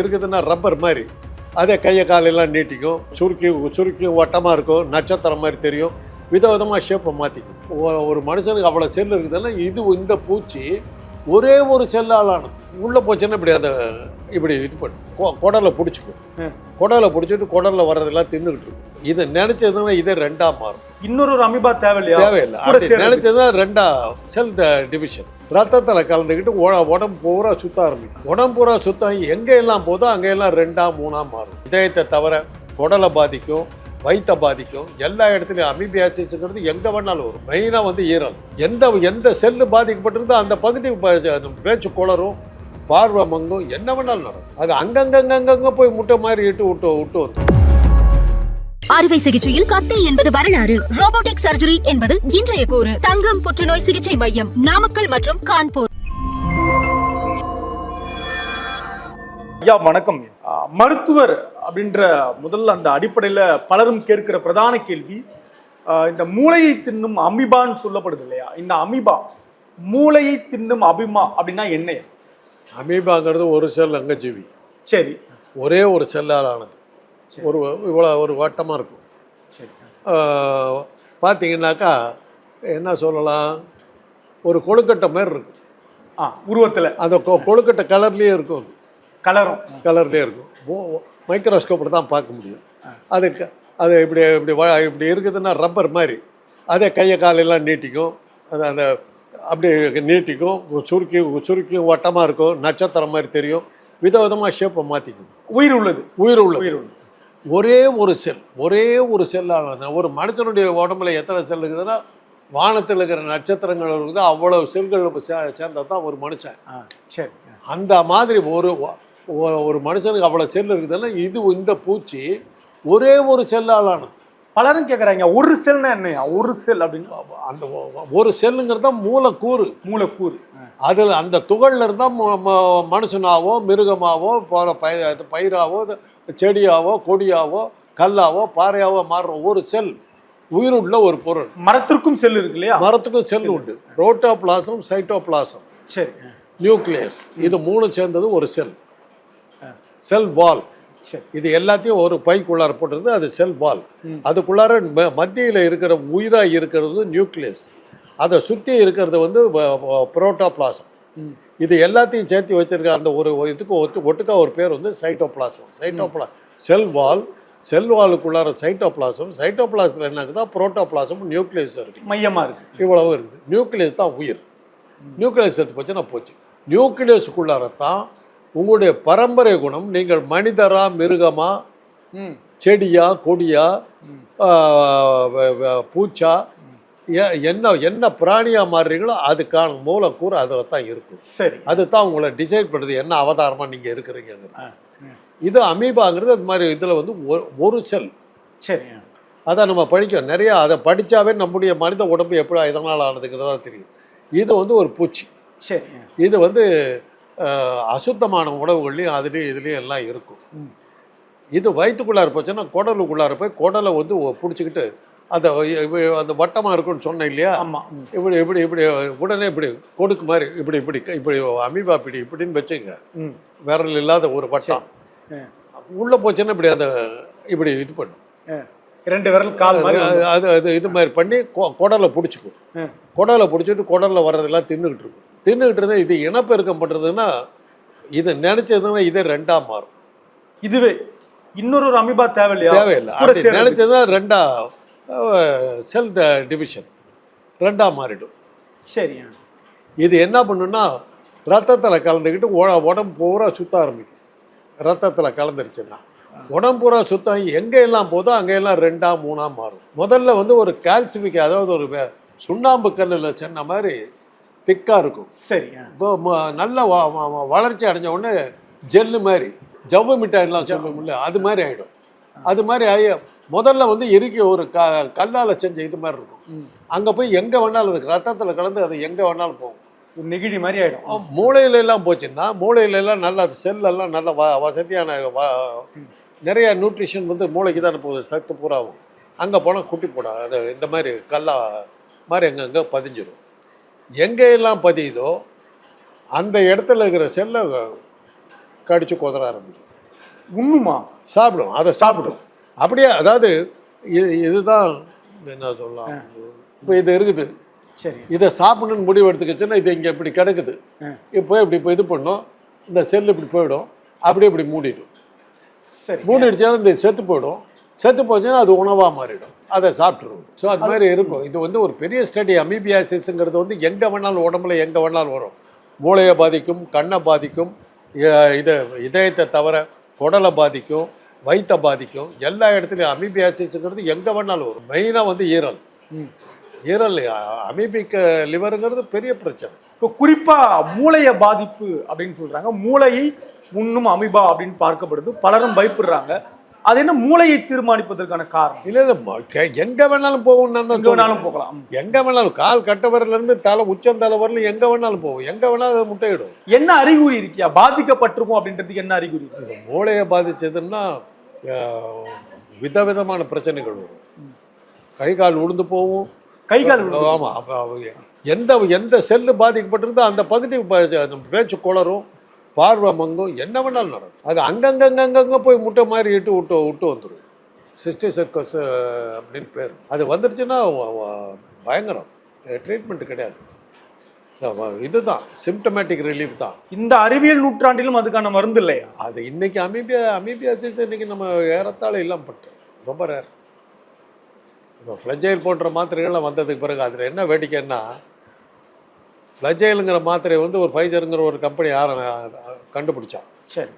இருக்குதுன்னா ரப்பர் மாதிரி. அதே கையை காலெல்லாம் நீட்டிக்கும். சுருக்கி சுருக்கி வட்டமாக இருக்கும். நட்சத்திரம் மாதிரி தெரியும். விதவிதமாக ஷேப்பை மாற்றிக்கும் ஒரு மனுஷனுக்கு அவ்வளோ செல் இருக்குதுன்னா இது இந்த பூச்சி ஒரே ஒரு செல்லால் ஆனது உள்ளே போச்சுன்னா இப்படி அந்த இப்படி இது பண்ணும் கொ- குடலை பிடிச்சிக்கும். குடலை பிடிச்சிட்டு குடலில் வர்றதெல்லாம் தின்னுக்கிட்டு இருக்கும் இதை நினச்சதுன்னா இதே ரெண்டாக மாறும். இன்னொரு ஒரு அமீபா தேவையில்லையா? தேவையில்லை. அப்படி சேர்றது. நினைச்சதா ரெண்டா செல் டிவிஷன் ரத்தத்துல கலந்துக்கிட்டு உட- உடம்பு பூரா சுத்த ஆரம்பிக்கும். உடம்பு பூரா சுத்தம் எங்க எல்லாம் போதோ அங்க எல்லாம் ரெண்டா மூணா மாறும். இதயத்தை தவிர குடலை பாதிக்கும் வயித்தை பாதிக்கும் எல்லா இடத்துலையும் அமிபியாசிஸ்ங்கிறது எங்க வேணாலும் வரும். மெயினா வந்து ஈரல். எந்த எந்த செல்லு பாதிக்கப்பட்டிருந்தோ அந்த பகுதி பேச்சு குளரும் பார்வை மங்கும் என்ன வேணாலும் நடக்கும். அது அங்கங்கங்கங்க போய் முட்டை மாதிரி இட்டு விட்டு விட்டு வந்து அறுவை சிகிச்சையில் கத்தை என்பது வரலாறு. ரோபோட்டிக் சர்ஜரி என்பது இன்றைய கூறு. தங்கம் புற்றுநோய் சிகிச்சை மையம் நாமக்கல் மற்றும் கான்பூர். ஐயா வணக்கம். மருத்துவர் அப்படின்ற முதல்ல அந்த அடிப்படையில் பலரும் கேட்கிற பிரதான கேள்வி. இந்த மூளையை தின்னும் அமீபான்னு சொல்லப்படுது இல்லையா? இந்த அமீபா மூளையை தின்னும் அபிமா அப்படின்னா என்னையா அமீபாங்கிறது ஒரு செல் அங்கஜீவி. சரி. ஒரே ஒரு செல்லால் ஆனது ஒரு இவ்வளோ ஒரு வட்டமாக இருக்கும். சரி. பார்த்தீங்கன்னாக்கா என்ன சொல்லலாம் ஒரு கொழுக்கட்டை மாதிரி இருக்கும். ஆ உருவத்தில். அந்த கொ- கொழுக்கட்டை கலர்லேயே இருக்கும் அது. கலரும். கலர்லேயே இருக்கும். மைக்ரோஸ்கோப்பில் தான் பார்க்க முடியும். அது க- அது இப்படி இப்படி இப்படி இருக்குதுன்னா ரப்பர் மாதிரி. அதே கையை காலெல்லாம் நீட்டிக்கும். அது அந்த அப்படி நீட்டிக்கும் சுருக்கி சுருக்கி வட்டமாக இருக்கும் நட்சத்திரம் மாதிரி தெரியும். விதவிதமாக ஷேப்பை மாற்றிக்கும் உயிர் உள்ளது. உயிர் உள்ள உயிர் உள்ளது. ஒரே ஒரு செல் ஒரே ஒரு செல்லால் ஒரு மனுஷனுடைய உடம்புல எத்தனை செல் இருக்குதுன்னா வானத்தில் இருக்கிற நட்சத்திரங்கள் இருக்குது அவ்வளவு செல்கள் சேர்ந்தது தான் ஒரு மனுஷன். சரி. அந்த மாதிரி ஒரு ஒரு மனுஷனுக்கு அவ்வளோ செல் இருக்குதுன்னா இது இந்த பூச்சி ஒரே ஒரு செல்லால் ஆனது பலரும் கேட்குறாங்க ஒரு செல்னா என்னையா? ஒரு செல் அப்படின்னு. அந்த ஒரு செல்லுங்கிறது தான் மூலக்கூறு. மூலக்கூறு. அதில் அந்த துகள்ல இருந்தால் மனுஷனாவோ மிருகமாவோ போகிற பய பயிராவோ செடியாவோ கொடியாவோ கல்லாவோ பாறையாவோ மாறுற ஒரு செல் உயிருள்ள ஒரு பொருள். மரத்திற்கும் செல் இருக்கு இல்லையா மரத்துக்கும் செல் உண்டு. Protoplasm cytoplasm. சரி. நியூக்ளியஸ். இது மூணு சேர்ந்தது ஒரு செல். செல் வால். இது எல்லாத்தையும் ஒரு பைக்குள்ளார போட்டிருந்து அது செல் வால். அதுக்குள்ளார மத்தியில இருக்கிற உயிராக இருக்கிறது நியூக்ளியஸ். அதை சுற்றி இருக்கிறது வந்து புரோட்டோபிளாசம். இது எல்லாத்தையும் சேர்த்து வச்சிருக்க அந்த ஒரு இதுக்கு ஒட்டு ஒட்டுக்கா ஒரு பேர் வந்து சைட்டோபிளாசம். சைட்டோபிளா செல் வால் செல் வாலுக்குள்ளார சைட்டோபிளாசம். சைட்டோபிளாசத்தில் என்ன இருக்குதா புரோட்டோபிளாசம் நியூக்ளியஸ் இருக்கு. மையமா இருக்கு. இவ்வளவு இருக்குது. நியூக்ளியஸ் தான் உயிர். நியூக்ளியஸ் செத்து போச்சுன்னா போச்சு. நியூக்ளியஸுக்குள்ளார தான் உங்களுடைய பரம்பரை குணம் நீங்கள் மனிதரா மிருகமா செடியா கொடியா பூச்சா என்ன என்ன பிராணியா மாறுறீங்களோ அதுக்கான மூலக்கூறு அதில் தான் இருக்கும். சரி. அதுதான் உங்களை டிசைட் பண்ணுறது என்ன அவதாரமாக நீங்கள் இருக்கிறீங்கிறது. இது அமீபாங்கிறது அது மாதிரி இதில் வந்து ஒரு- செல். சரி. அதை நம்ம படிக்கோம் நிறையா அதை படித்தாவே நம்முடைய மனித உடம்பு எப்படி இதனால் ஆனதுங்கிறதா தெரியும். இது வந்து ஒரு பூச்சி. சரி. இது வந்து அசுத்தமான உணவுகள்லையும் அதுலேயும் இதுலேயும் எல்லாம் இருக்கும் ம். இது வயிற்றுக்குள்ளார போச்சுன்னா குடலுக்குள்ளார போய் குடலை வந்து பிடிச்சிக்கிட்டு அந்த அந்த வட்டமாக இருக்குன்னு சொன்னேன் இல்லையா ஆமா ம். இப்படி இப்படி இப்படி உடனே இப்படி கொடுக்கு மாதிரி இப்படி இப்படி இப்படி அமீபா பிடி இப்படின்னு வச்சுங்க ம் விரல் இல்லாத ஒரு வட்டம். உள்ளே போச்சுன்னா இப்படி அந்த இப்படி இது பண்ணும். ரெண்டு விரல் கால் அது அது இது மாதிரி பண்ணி குடலை பிடிச்சிக்கும். குடலை பிடிச்சிட்டு குடலில் வர்றதெல்லாம் தின்னுக்கிட்டு இருக்கும் தின்னுக்கிட்டு இருந்தால் இது இனப்பெருக்கம் பண்ணுறதுன்னா இது நினச்சதுன்னா இதே ரெண்டாக மாறும். இதுவே இன்னொரு ஒரு அமீபா தேவையில்லையா? தேவையில்லை. அப்படி. நினச்சதுன்னா ரெண்டா செல் டிவிஷன் ரெண்டாக மாறிடும். சரி. ஆ. இது என்ன பண்ணுன்னா ரத்தத்தில் கலந்துக்கிட்டு உடம்பு பூரா சுத்த ஆரம்பிக்கும். ரத்தத்தில் கலந்துருச்சுன்னா உடம்பு பூரா சுத்தம் எங்கே எல்லாம் போதோ அங்கே எல்லாம் ரெண்டா மூணா மாறும். முதல்ல வந்து ஒரு கால்சிஃபிக் அதாவது ஒரு சுண்ணாம்பு கல்லில் சொன்ன மாதிரி திக்காக இருக்கும். சரி நல்ல வளர்ச்சி அடைஞ்ச உடனே ஜெல்லு மாதிரி ஜவ்வு மிட்டாய்லாம் சொல்லுவோம்ல அது மாதிரி ஆகிடும் அது மாதிரி ஆகி முதல்ல வந்து இறுக்கி ஒரு க கல்லால் செஞ்ச இது மாதிரி இருக்கும். அங்கே போய் எங்கே வேணாலும் அதுக்கு ரத்தத்தில் கலந்து அது எங்கே வேணாலும் போகும். நெகிழி மாதிரி ஆயிடும். மூளையில எல்லாம் போச்சுன்னா மூளையில எல்லாம் நல்ல செல்லெல்லாம் நல்ல வ வசதியான நிறைய நியூட்ரிஷன் வந்து மூளைக்கு தானே போகுது சத்து பூராவும் அங்கே போனால் குட்டி போடும் அது இந்த மாதிரி கல்லா மாதிரி அங்கங்கே பதிஞ்சிடும் எங்கே எல்லாம் பதியுதோ அந்த இடத்துல இருக்கிற செல்லை கடிச்சு குதற ஆரம்பிக்கும். உண்ணுமா? சாப்பிடும். அதை சாப்பிடும். அப்படியே அதாவது இது இதுதான் என்ன சொல்லலாம்? இப்போ இது இருக்குது. சரி. இதை சாப்பிடணும்னு முடிவு எடுத்துக்கிச்சுன்னா இது இங்கே இப்படி கிடக்குது. இப்போ இப்படி இப்போ இது பண்ணும். இந்த செல் இப்படி போயிடும். அப்படியே இப்படி மூடிடும். சரி. மூடிடுச்சாலும் இந்த செத்து போயிடும். செத்து போச்சுன்னா அது உணவாக மாறிடும். அதை சாப்பிட்ருவோம் ஸோ அது மாதிரி இருக்கும். இது வந்து ஒரு பெரிய ஸ்டடி அமீபியாசிஸ்ங்கிறது வந்து எங்கே வேணாலும் உடம்புல எங்கே வேணாலும் வரும். மூளையை பாதிக்கும் கண்ணை பாதிக்கும் இது இதயத்தை தவிர குடலை பாதிக்கும் வயித்தை பாதிக்கும் எல்லா இடத்துலையும் அமீபியாசிஸ்ங்கிறது எங்கே வேணாலும் வரும். மெயினாக வந்து ஈரல். ம். ஈரல் அமீபிக் லிவருங்கிறது பெரிய பிரச்சனை. இப்போ குறிப்பா மூளைய பாதிப்பு அப்படின்னு சொல்றாங்க. மூளையை முன்னும் அமிபா அப்படின்னு பார்க்கப்படுது. பலரும் பயப்படுறாங்க. அது என்ன மூளையை தீர்மானிப்பதற்கான காரணம்? இல்லை இல்லை எங்கே வேணாலும் போகும் நான் தான் வேணாலும். போகலாம். எங்க வேணாலும் கால் கட்டவரில இருந்து தலை உச்சந்தலை வரலும் எங்க வேணாலும் போகும் எங்க வேணாலும் முட்டையிடும். என்ன அறிகுறி இருக்கியா? பாதிக்கப்பட்டிருக்கும் அப்படின்றதுக்கு என்ன அறிகுறி? மூளையை பாதிச்சதுன்னா விதவிதமான பிரச்சனைகள் வரும். கை கால் உளுந்து போகும். கை கால் விழுந்து- ஆமா அப்ப அவங்க எந்த எந்த செல்லு பாதிக்கப்பட்டிருந்தோ அந்த பகுதி பேச்சு குளரும். பார்வை மங்கும் என்ன வேணாலும் நடக்கும். அது அங்கங்கங்கங்க போய் முட்டை மாதிரி இட்டு விட்டு விட்டு வந்துடும் சிஸ்டி சர்க்கஸ் அப்படின்னு பேர். அது வந்துருச்சுன்னா வ- வ- பயங்கரம். ட்ரீட்மெண்ட் கிடையாது. இதுதான். சிம்டமேட்டிக் ரிலீஃப் தான். இந்த அறிவியல் நூற்றாண்டிலும் அதுக்கான மருந்து இல்லையா? அது இன்னைக்கு அமீபியா அமீபியாசிஸ் இன்னைக்கு நம்ம ஏறத்தாழ இல்லாம பட்டு. ரொம்ப ரேர் இப்போ ஃப்ளஜைல் போன்ற மாத்திரைகள்லாம் வந்ததுக்கு பிறகு அதில் என்ன வேடிக்கைன்னா ஃப்ளஜைலுங்கிற மாத்திரை வந்து ஒரு ஃபைசருங்கிற ஒரு கம்பெனி யார கண்டுபிடிச்சான். சரி.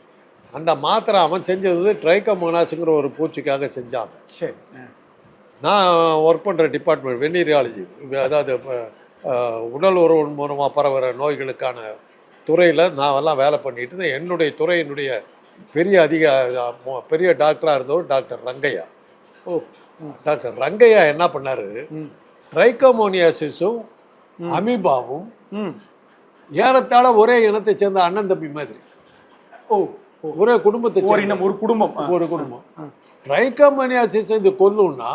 அந்த மாத்திரை அவன் செஞ்சது வந்து ட்ரைக்கோமோனாஸுங்கிற ஒரு பூச்சிக்காக செஞ்சாங்க சரி நான் ஒர்க் பண்ணுற டிபார்ட்மெண்ட் வெந்நீரியாலஜி அதாவது உடல் உறவு மூலமாக பரவுற நோய்களுக்கான துறையில் நான் எல்லாம் வேலை பண்ணிட்டு இருந்தேன். என்னுடைய துறையினுடைய பெரிய அதிக பெரிய டாக்டராக இருந்தவர் டாக்டர் ரங்கையா. ஓ டாக்டர் ரங்கையா என்ன பண்ணாரு? ம். ட்ரைக்கோமோனியாசிஸும் அமீபாவும் ஏறத்தாழ ஒரே இனத்தை சேர்ந்த அண்ணன் தம்பி மாதிரி. ஓ. ஒரே குடும்பத்தை ஒரு சேர்ந்த இனம் ஒரு குடும்பம். ஒரு குடும்பம். ட்ரைக்கோமோனியாசிஸ் இது கொல்லும்னா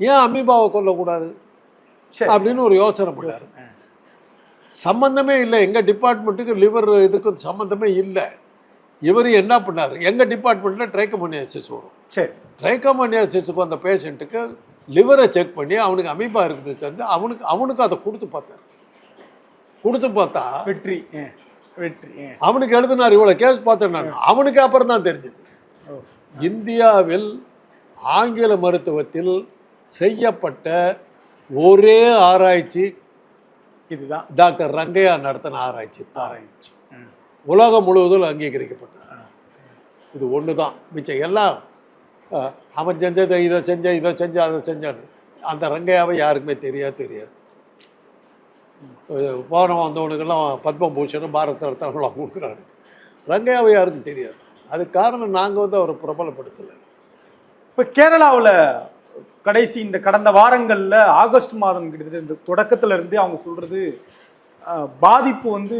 ஏன் அமீபாவை கொல்லக்கூடாது? சரி. அப்படின்னு ஒரு யோசனை பண்ணாரு ஆ. சம்பந்தமே இல்லை. எங்கள் டிபார்ட்மெண்ட்டுக்கு லிவர் இதுக்கும் சம்மந்தமே இல்லை. இவர் என்ன பண்ணார்? எங்கள் டிபார்ட்மெண்ட்டில் ட்ரைக்கமோனியாசிஸ் வரும். சரி. ட்ரைக்கமோனியாசிஸுக்கு வந்த பேஷண்ட்டுக்கு லிவரை செக் பண்ணி அவனுக்கு அமீபா இருக்குது தெரிஞ்சு அவனுக்கு அவனுக்கு அதை கொடுத்து பார்த்தாரு. கொடுத்து பார்த்தா வெற்றி. வெற்றி. அவனுக்கு எழுதினார் இவ்வளோ கேஸ் பார்த்தேன் நான். அவனுக்கு அப்புறம் தான் தெரிஞ்சது. இந்தியாவில் ஆங்கில மருத்துவத்தில் செய்யப்பட்ட ஒரே ஆராய்ச்சி இதுதான். டாக்டர் ரங்கையா நடத்தின ஆராய்ச்சி. ஆராய்ச்சி. உலகம் முழுவதும் அங்கீகரிக்கப்பட்டது. இது ஒன்று தான் மிச்சம் எல்லாம் அவன் செஞ்சதை இதை செஞ்ச இதை செஞ்ச அதை செஞ்சான்னு. அந்த ரங்கையாவை யாருக்குமே தெரியாது தெரியாது. போனவன் வந்தவனுக்கெல்லாம் பத்மபூஷனும் பாரத ரத்னாலாம் கொடுக்குறாரு. ரங்கையாவை யாருக்கும் தெரியாது. அதுக்கு காரணம் நாங்கள் வந்து அவரை பிரபலப்படுத்தலை. இப்போ கேரளாவுல கடைசி இந்த கடந்த வாரங்கள்ல ஆகஸ்ட் மாதம் கிட்டத்தட்ட இந்த தொடக்கத்துல இருந்தே அவங்க சொல்றது அஹ், பாதிப்பு வந்து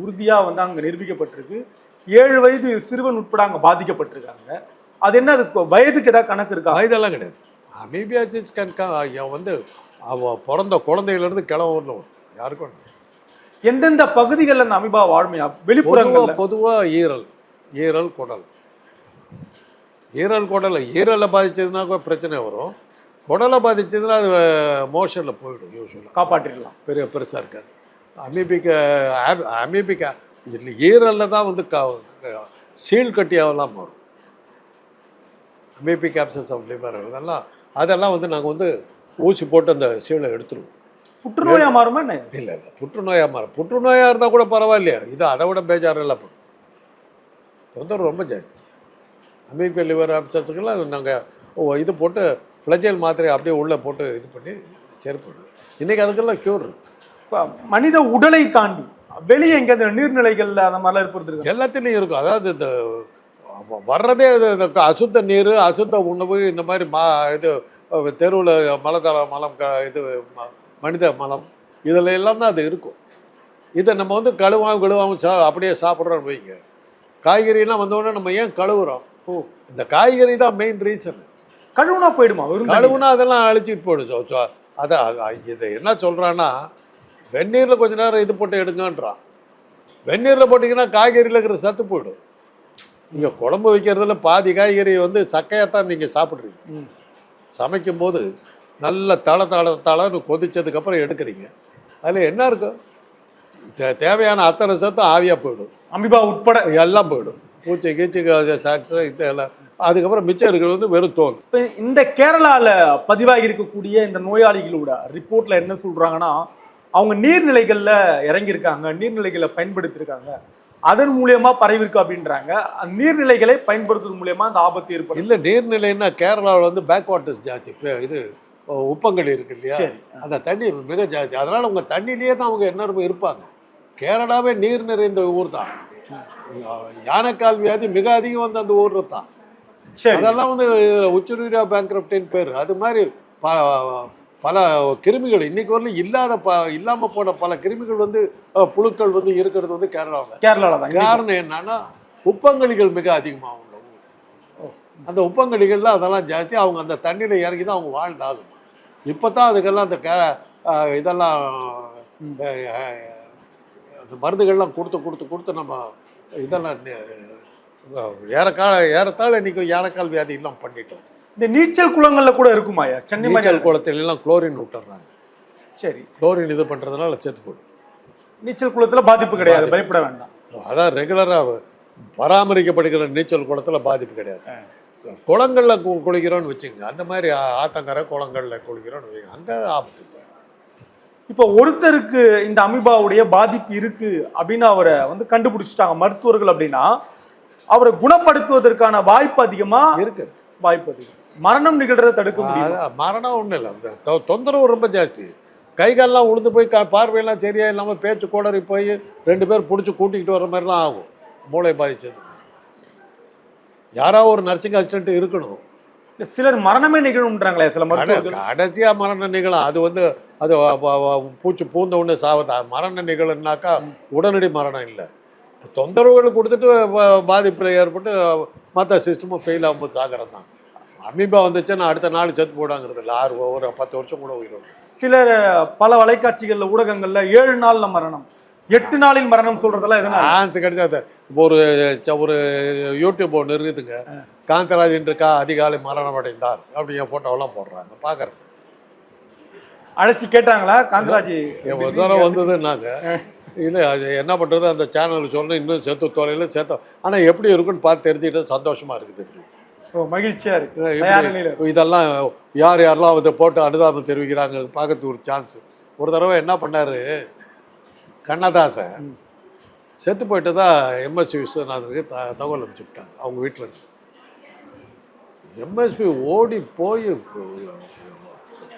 உறுதியா வந்து அங்க நிரூபிக்கப்பட்டிருக்கு. ஏழு வயது சிறுவன் உட்பட அங்க பாதிக்கப்பட்டிருக்காங்க. அது என்ன அது வயதுக்கு ஏதாவது கணக்கு இருக்கா? இதெல்லாம் கிடையாது. அமீபியாசிஸ் கண்கா அவன் வந்து அவ பிறந்த குழந்தையிலேருந்து கிளம்புன்னு வரும் யாருக்கும். எந்தெந்த பகுதிகளில் அந்த அமிபா வாழ்மையா? பொதுவா வெளிப்புறங்கள்ல. பொதுவா ஈரல். ஈரல் குடல். ஈரல் குடல் ஈரலை பாதிச்சதுன்னா பிரச்சனை வரும். குடலை பாதிச்சதுன்னா அது மோஷனில் போயிடும் யூஸ்வலாக காப்பாற்றிடலாம். பெரிய பெருசாக இருக்காது. அமீபிக்க அமீபிக்க இல்லை ஈரலில் தான் வந்து க சீல் கட்டியாவெல்லாம் வரும் அமீபிக் ஆப்சஸ் ஆஃப் லிவர் இதெல்லாம் அதெல்லாம் வந்து நாங்கள் வந்து ஊசி போட்டு அந்த சீலை எடுத்துருவோம். புற்றுநோயா மாறுமா என்ன? இல்லை இல்லை புற்றுநோயாக மாறும். புற்றுநோயாக இருந்தால் கூட பரவாயில்லையா? இது அதை விட எல்லாம் பண்ணும் தொந்தரவு ரொம்ப ஜாஸ்தி. அமீபிய லிவர் அப்சஸுக்கெல்லாம் நாங்கள் இது போட்டு ஃப்ளஜைல் மாத்திரை அப்படியே உள்ளே போட்டு இது பண்ணி சரி பண்ணுவோம் இன்றைக்கி அதுக்கெல்லாம் க்யூர் இப்ப மனித உடலை தாண்டி வெளியே எங்க இந்த நீர்நிலைகள்ல அந்த மாதிரிலாம் ஏற்படுத்திருக்கு எல்லாத்துலேயும் இருக்கும். அதாவது இந்த வர்றதே இந்த அசுத்த நீர் அசுத்த உணவு இந்த மாதிரி மா இது தெருவில் மலத்தள மலம் க இது மனித மலம். இதில் எல்லாம் தான் அது இருக்கும். இதை நம்ம வந்து கழுவாம கழுவாமல் சா அப்படியே சாப்பிட்றோம்னு வைங்க. காய்கறிலாம் வந்தோடனே நம்ம ஏன் கழுவுறோம்? ஓ இந்த காய்கறி தான் மெயின் ரீசன் கழுவுனா போயிடுமா? வெறும். கழுவுனா அதெல்லாம் அழிச்சிட்டு போயிடும். ஸோ ஸோ அதை அது- இதை என்ன சொல்கிறான்னா வெந்நீரில் கொஞ்ச நேரம் இது போட்டு எடுங்கன்றான். வெந்நீரில் போட்டிங்கன்னா காய்கறியில் இருக்கிற சத்து போயிடும். நீங்கள் குழம்பு வைக்கிறதுல பாதி காய்கறி வந்து சக்கையாத்தான் நீங்கள் சாப்பிட்றீங்க. ம். நல்ல தள தள தளன்னு கொதிச்சதுக்கப்புறம் எடுக்கிறீங்க. அதில் என்ன இருக்கும்? தே- தேவையான அத்தனை சத்தம் ஆவியாக போயிடும். அமிபா உட்பட. எல்லாம் போயிடும். பூச்சி கீச்சி சாக்கு இது எல்லாம் அதுக்கப்புறம் மிச்சம் இருக்கிறது வந்து வெறும் தோல். இப்ப இந்த கேரளால பதிவாகி இருக்கக்கூடிய இந்த நோயாளிகளோட ரிப்போர்ட்ல என்ன சொல்றாங்கன்னா அவங்க நீர்நிலைகள்ல இறங்கியிருக்காங்க நீர்நிலைகளை பயன்படுத்தியிருக்காங்க. அதன் மூலியமா பரவிருக்கு அப்படின்றாங்க. அந்த நீர்நிலைகளை பயன்படுத்துறது மூலியமா அந்த ஆபத்து ஏற்படும். இல்லை நீர்நிலைன்னா கேரளாவில் வந்து பேக் வாட்டர்ஸ் ஜாஸ்தி இது உப்பங்கடி இருக்கு இல்லையா அந்த தண்ணி மிக ஜாஸ்தி. அதனால் உங்கள் தண்ணியிலேயே தான் அவங்க என்ன இருப்பாங்க? கேரளாவே நீர் நிறைந்த ஊர் தான். யானைக்கால் வியாதி மிக அதிகம் வந்து அந்த ஊர் தான். சரி. அதெல்லாம் வந்து உச்சநீரா பேங்க்ரப்டின்னு பேர். அது மாதிரி ப பல கிருமிகள் இன்னைக்கு வரலும் இல்லாத ப இல்லாமல் போன பல கிருமிகள் வந்து புழுக்கள் வந்து இருக்கிறது வந்து கேரளாவில் இன்னைக்கு. காரணம் என்னன்னா உப்பங்கழிகள் மிக அதிகமாக உள்ள அந்த உப்பங்கழிகள்ல அதெல்லாம் ஜாஸ்தி. அவங்க அந்த தண்ணியில் இறங்கி தான் அவங்க வாழ்ந்தாகும் இப்போ தான் அதுக்கெல்லாம் அந்த கே இதெல்லாம் அந்த மருந்துகள்லாம் கொடுத்து கொடுத்து கொடுத்து நம்ம இதெல்லாம் ஏறக்கால ஏறத்தாழ இன்னைக்கு ஏறக்கால் வியாதி எல்லாம் பண்ணிட்டோம். இந்த நீச்சல் குளங்கள்ல கூட இருக்குமாயா சென்னை நீச்சல் குளத்துல எல்லாம் குளோரின் விட்டுறாங்க சரி. குளோரின் இது பண்ணுறதுனால செத்து போடும். நீச்சல் குளத்துல பாதிப்பு கிடையாது பயப்பட வேண்டாம். அதான் ரெகுலராக பராமரிக்கப்படுகிற நீச்சல் குளத்துல பாதிப்பு கிடையாது. குளங்கள்ல கு- குளிக்கிறோம்னு வச்சுக்கோங்க. அந்த மாதிரி ஆத்தங்கரை குளங்கள்ல குளிக்கிறோம்னு வச்சுக்கோங்க. அங்கே ஆபத்து. இப்போ ஒருத்தருக்கு இந்த அமிபாவுடைய பாதிப்பு இருக்கு அப்படின்னு அவரை வந்து கண்டுபிடிச்சிட்டாங்க மருத்துவர்கள் அப்படின்னா அவரை குணப்படுத்துவதற்கான வாய்ப்பு அதிகமா இருக்கு. வாய்ப்பு அதிகம். மரணம் நிகழ்றதை தடுக்க முடியும்? அதான் மரணம் ஒன்றும் இல்லை. அந்த தொந்தரவு ரொம்ப ஜாஸ்தி. கை கால்லாம் உளுந்து போய் க பார்வையெல்லாம் சரியா இல்லாமல் பேச்சு கோடரி போய் ரெண்டு பேர் பிடிச்சி கூட்டிக்கிட்டு வர மாதிரிலாம் ஆகும். மூளை பாதிச்சது யாராவது ஒரு நர்சிங் அசிஸ்டன்ட் இருக்கணும்? சிலர் மரணமே நிகழும்ன்றாங்களே சில மருத்துவர்கள். கடைசியா மரணம் நிகழும் அது வந்து அது பூச்சி பூந்த உடனே சாவதா? மரணம் நிகழும்னாக்கா உடனடி மரணம் இல்லை. தொந்தரவுகள் கொடுத்துட்டு வ- பாதிப்பு ஏற்பட்டு மற்ற சிஸ்டமும் ஃபெயில் ஆகும்போது சாகிறது தான் அமீபா வந்துச்சுன்னா அடுத்த நாள் செத்து போடாங்கிறது இல்லை. ஆறு ஒரு பத்து வருஷம் கூட உயிரோடு. சிலர் பல வலைக்காட்சிகள்ல ஊடகங்கள்ல ஏழு நாள்ல மரணம். எட்டு நாளில் மரணம் சொல்றதெல்லாம் எதனால? சான்ஸ் கிடைச்சா ஒரு ஒரு யூடியூப் ஒன்று இருக்குதுங்க. காந்தராஜன் இருக்கா அதிகாலை மரணம் அடைந்தார் அப்படி என் ஃபோட்டோவெல்லாம் போடுறாங்க. பார்க்குறேன் அழைச்சி கேட்டாங்களா? காந்தராஜ் ஒரு தடவை வந்ததுன்னாங்க. இல்லை அது என்ன பண்ணுறது அந்த சேனல் சொன்ன இன்னும் செத்து தொலையில் சேர்த்தோம் ஆனால் எப்படி இருக்குன்னு பார்த்து தெரிஞ்சுக்கிட்டு சந்தோஷமாக இருக்குது ஓ, மகிழ்ச்சியா இருக்கு. இப்படி தயார் நிலையில இதெல்லாம் யார் யாரெல்லாம் அதை போட்டு அனுதாபம் தெரிவிக்கிறாங்க பார்க்கறதுக்கு ஒரு சான்ஸ் ஒரு தடவை என்ன பண்ணார்? கண்ணதாசன். செத்து போயிட்டு தான் எம்எஸ்சி விஸ்வநாதனுக்கு த தகவல் அனுப்பிச்சுட்டாங்க அவங்க வீட்டில் இருந்து. எம்எஸ்பி ஓடி போய்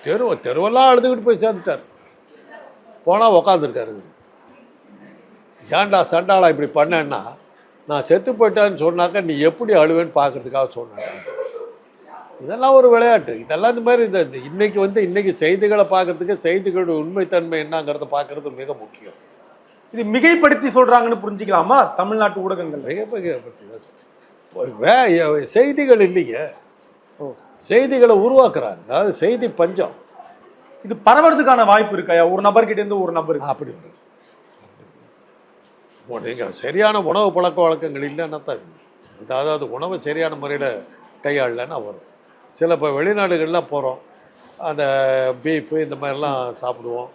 தெரு தெருவெல்லாம் அழுதுகிட்டு போய் சேர்ந்துட்டார். போனால் உக்காந்துருக்காரு. ஏன்டா சண்டாளா இப்படி பண்ணேன்னா நான் செத்து போயிட்டேன்னு சொன்னாக்க நீ எப்படி அழுவேன்னு பார்க்கறதுக்காக சொன்னேன் இதெல்லாம் ஒரு விளையாட்டு. இதெல்லாம் இந்த மாதிரி இந்த இன்னைக்கு வந்து இன்னைக்கு செய்திகளை பார்க்கறதுக்கு செய்திகளோட உண்மைத்தன்மை என்னங்கிறத பார்க்கறது மிக முக்கியம். இது மிகைப்படுத்தி சொல்றாங்கன்னு புரிஞ்சுக்கலாமா? தமிழ்நாட்டு ஊடகங்கள்ல மிக மிக பற்றி தான் சொல்றேன். வே செய்திகள் இல்லைங்க. ஓ. செய்திகளை உருவாக்குறாங்க. அதாவது செய்தி பஞ்சம். இது பரவறதுக்கான வாய்ப்பு இருக்காயா ஒரு நபர்கிட்ட இருந்து ஒரு நபருக்கு அப்படி வரும். நீங்கள் சரியான உணவு பழக்க வழக்கங்கள் இல்லைன்னா தான் அதாவது உணவை சரியான முறையில் கையாளலைன்னா வரும். சில இப்போ வெளிநாடுகள்லாம் போகிறோம் அந்த பீஃபு இந்த மாதிரிலாம் சாப்பிடுவோம்.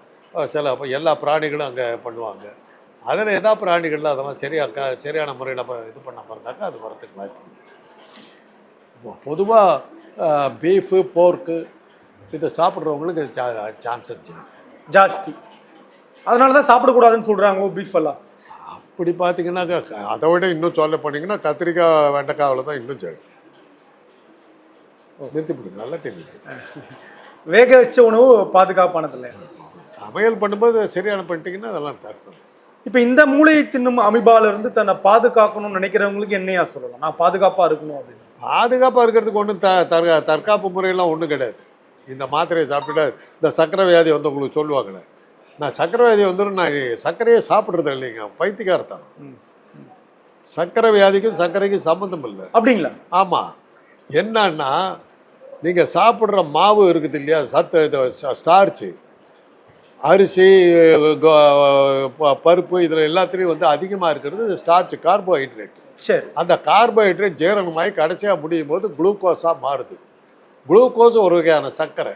சில எல்லா பிராணிகளும் அங்கே பண்ணுவாங்க. அதில் எதா பிராணிகள்ல அதெல்லாம் சரியா க சரியான முறையில் இது பண்ணாமல் இருந்தாக்கா அது வரத்துக்கு வாய்ப்பு பொதுவாக பீஃபு போர்க்கு இதை சாப்பிட்றவங்களுக்கு சான்சஸ் ஜாஸ்தி. ஜாஸ்தி. அதனால தான் சாப்பிடக்கூடாதுன்னு சொல்றாங்க பீஃப் எல்லாம். அப்படி பார்த்தீங்கன்னா அதை விட இன்னும் சொல்ல போனீங்கன்னா கத்திரிக்காய் வெண்டைக்காவில் தான் இன்னும் ஜாஸ்தி. நிறுத்தி பிடிங்க நல்லா தெரியுது. வேக வச்ச உணவு பாதுகாப்பானது இல்லையா சமையல் பண்ணும்போது சரியான பண்ணிட்டீங்கன்னா அதெல்லாம் தருத்தம். இப்போ இந்த மூளையை தின்னும் அமிபால இருந்து தன்னை பாதுகாக்கணும்னு நினைக்கிறவங்களுக்கு என்னையா சொல்லலாம்? நான் பாதுகாப்பா இருக்கணும் அப்படின்னு. பாதுகாப்பாக இருக்கிறதுக்கு ஒன்றும் த தற்கா தற்காப்பு முறையெல்லாம் ஒன்றும் கிடையாது. இந்த மாத்திரையை சாப்பிட்டுட்டா இந்த சர்க்கரை வியாதி வந்து உங்களுக்கு சொல்லுவாங்களே. நான் சர்க்கரை வியாதி வந்துடும் நான் சர்க்கரையே சாப்பிட்றது இல்லைங்க. பைத்தியக்காரத்தான். சர்க்கரை வியாதிக்கும் சர்க்கரைக்கும் சம்மந்தம் இல்லை. அப்படிங்களா? ஆமாம் என்னன்னா நீங்கள் சாப்பிட்ற மாவு இருக்குது இல்லையா? சத்து இது ஸ்டார்ச்சு. அரிசி பருப்பு இதில் எல்லாத்துலேயும் வந்து அதிகமாக இருக்கிறது ஸ்டார்ச் கார்போஹைட்ரேட் சரி. அந்த கார்போஹைட்ரேட் ஜீரணமாகி கடைசியாக முடியும் போது குளுக்கோஸாக மாறுது. குளுக்கோஸ் ஒரு வகையான சர்க்கரை.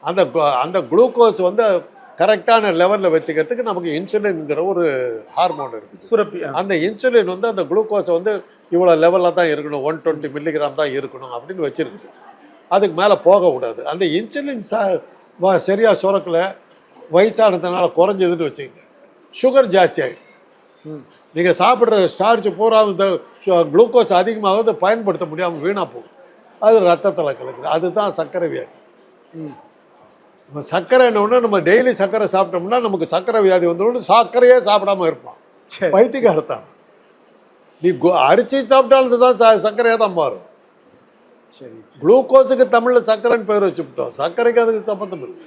அந்த கு- அந்த குளுக்கோஸ் வந்து கரெக்டான லெவலில் வச்சுக்கிறதுக்கு நமக்கு இன்சுலின்ங்கிற ஒரு ஹார்மோன் இருக்குது. சுரப்பி. அந்த இன்சுலின் வந்து அந்த குளுக்கோஸை வந்து இவ்வளோ லெவலில் தான் இருக்கணும் ஒன் டுவெண்ட்டி மில்லிகிராம் தான் இருக்கணும் அப்படின்னு வச்சுருக்குது. அதுக்கு மேலே போகக்கூடாது. அந்த இன்சுலின் ச வ- சரியா சுரக்கல வயசானதுனால குறைஞ்சதுன்னு வச்சுக்கோங்க. சுகர் ஜாஸ்தி ஆகிடும் நீங்கள் சாப்பிட்ற ஸ்டார்ச் பூரா இந்த குளுக்கோஸ் அதிகமாகுது பயன்படுத்த முடியாமல் வீணாக போகுது. அது ரத்தத்தில் கலக்குது. அதுதான் சர்க்கரை வியாதி. இப்ப சர்க்கரைன்ன உடனே நம்ம டெய்லி சர்க்கரை சாப்பிட்டோம்னா நமக்கு சர்க்கரை வியாதி வந்துடும் சர்க்கரையே சாப்பிடாம இருப்பான். பைத்தியக்காரத்தான் நீ கு- அரிசி சாப்பிட்டாலும் தான் சர்க்கரையாக தான் மாறும். சரி குளுக்கோஸுக்கு தமிழில் சர்க்கரைன்னு பேர் வச்சுவிட்டோம் சர்க்கரைக்கு அதுக்கு சம்மந்தம் இல்லை.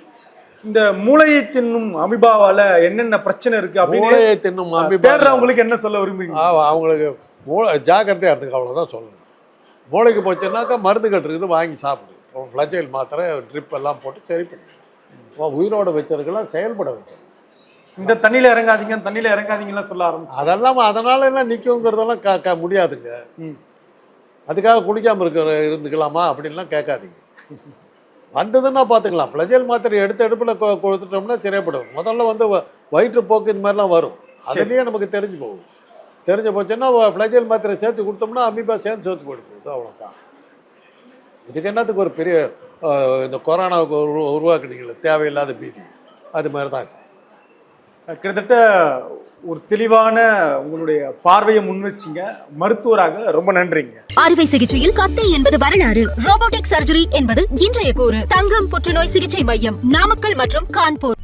இந்த மூளையை தின்னும் அமிபாவால என்னென்ன பிரச்சனை இருக்கு மூளையை தின்னும் அமீபா தேடுறவங்களுக்கு என்ன சொல்ல விரும்புறீங்க? அவங்களுக்கு மூளை ஜாக்கிரதையாக இருந்துக்கு அவ்வளோதான் சொல்லணும். மூளைக்கு போச்சுன்னாக்கா மருந்து கட்டுருக்குது வாங்கி சாப்பிடு. ஃப்ளஜைல் மாத்திரை ட்ரிப் எல்லாம் போட்டு சரி பண்ணிக்கலாம். உயிரோட வச்சிருக்கலாம் செயல்பட வைக்கணும் இந்த தண்ணியில இறங்காதீங்க தண்ணியில இறங்காதீங்கலாம் சொல்ல ஆரம்பிச்சு. அதெல்லாம் அதனால எல்லாம் நிற்குங்கிறதெல்லாம் க க முடியாதுங்க. ம். அதுக்காக குடிக்காமல் இருக்க இருந்துக்கலாமா அப்படின்லாம் கேட்காதீங்க. வந்ததுன்னா பார்த்துக்கலாம். ஃப்ளஜல் மாத்திரை எடுத்த எடுப்பில் கொடுத்துட்டோம்னா சரியாப்படும் முதல்ல வந்து வயிற்றுப்போக்கு இந்த மாதிரிலாம் வரும். அதுலேயே நமக்கு தெரிஞ்சு போகும். தெரிஞ்சு போச்சுன்னா ஃப்ளஜல் மாத்திரை சேர்த்து கொடுத்தோம்னா அமீபா சேர்ந்து சேர்த்து போயிட்டு போகுது அவ்வளோதான் இதுக்கு என்னத்துக்கு ஒரு பெரிய இந்த கொரோனாவுக்கு உரு உருவாக்குனீங்களே தேவையில்லாத பீதி. அது மாதிரி தான். கிட்டத்தட்ட ஒரு தெளிவான உங்களுடைய பார்வையை முன் வச்சிங்க. மருத்துவராக ரொம்ப நன்றிங்க. அறுவை சிகிச்சையில் கத்தை என்பது வரலாறு. ரோபோட்டிக் சர்ஜரி என்பது இன்றைய கூறு. தங்கம் புற்றுநோய் சிகிச்சை மையம் நாமக்கல் மற்றும் கான்பூர்.